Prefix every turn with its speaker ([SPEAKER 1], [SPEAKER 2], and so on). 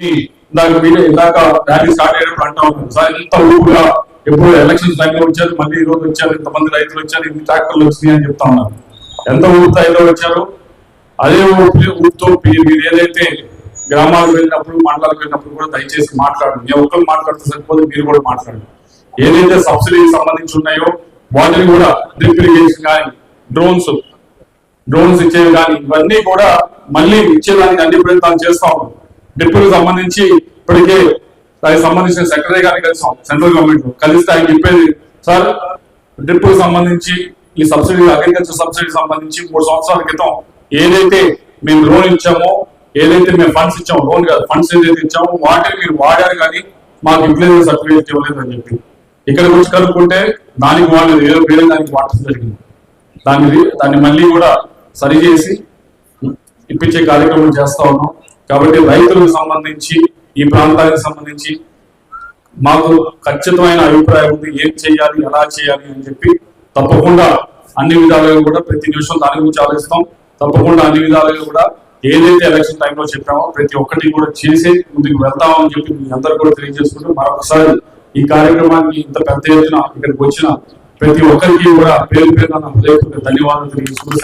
[SPEAKER 1] ఇందాక మీడియా ఇందాక rally start అయ్యేటప్పుడు అంటా ఉన్నాను సార్ ఎంత ఊపుగా ఎప్పుడు ఎలక్షన్స్ టైంలో వచ్చారు మళ్ళీ ఈ రోజు వచ్చారు ఇంతమంది రైతులు వచ్చారు ఇన్ని ట్రాక్టర్లు వచ్చినాయి అని చెప్తా ఉన్నారు ఎంత ఊపుతాయిలో వచ్చారు? అదే ఊపి ఊపుతో మీరు ఏదైతే గ్రామాలకు వెళ్ళినప్పుడు మండలాలకు వెళ్ళినప్పుడు కూడా దయచేసి మాట్లాడండి. నేను ఒక్కరు మాట్లాడితే సరిపోదు మీరు కూడా మాట్లాడండి. ఏదైతే సబ్సిడీకి సంబంధించి ఉన్నాయో వాటిని కూడా డ్రిప్ ఇరిగేషన్ కానీ డ్రోన్స్ డ్రోన్స్ ఇచ్చేవి కానీ ఇవన్నీ కూడా మళ్ళీ ఇచ్చేదానికి అన్ని ప్రయత్నాలు చేస్తా ఉన్నాం. డిప్పులకు సంబంధించి ఇప్పటికే దానికి సంబంధించిన సెక్రటరీ గారిని కలిసాం సెంట్రల్ గవర్నమెంట్లో కలిస్తే ఆయన చెప్పేది సార్ డ్రిప్పులకు సంబంధించి ఈ సబ్సిడీ అగ్రికల్చర్ సబ్సిడీ సంబంధించి మూడు సంవత్సరాల క్రితం ఏదైతే మేము లోన్ ఇచ్చామో ఏదైతే మేము ఫండ్స్ ఇచ్చాము లోన్ కాదు ఫండ్స్ ఏదైతే ఇచ్చామో వాటిని మీరు వాడారు కానీ మాకు ఇంప్లిమెంట్ సర్టిఫికేట్ ఇవ్వలేదు అని చెప్పి. ఇక్కడ వచ్చి కలుపుకుంటే దానికి వాళ్ళు ఏదో వేరే దానికి వాడటం జరిగింది. దాన్ని దాన్ని మళ్ళీ కూడా సరిచేసి ఇప్పించే కార్యక్రమం చేస్తా ఉన్నాం. కాబట్టి రైతులకు సంబంధించి ఈ ప్రాంతానికి సంబంధించి మాకు ఖచ్చితమైన అభిప్రాయం ఉంది ఏం చేయాలి ఎలా చేయాలి అని చెప్పి తప్పకుండా అన్ని విధాలుగా కూడా ప్రతి నిమిషం దాని గురించి ఆలోచిస్తాం. తప్పకుండా అన్ని విధాలుగా కూడా ఏదైతే ఎలక్షన్ టైంలో చెప్పామో ప్రతి ఒక్కటి కూడా చేసి ముందుకు వెళ్తామని చెప్పి మీ అందరూ కూడా తెలియజేసుకుంటూ మరొకసారి ఈ కార్యక్రమానికి ఇంత పెద్ద ఎత్తున ఇక్కడికి వచ్చిన ప్రతి ఒక్కరికి కూడా పేరు పేరున నా హృదయపూర్వక ధన్యవాదాలు తెలియజేసుకుంటూ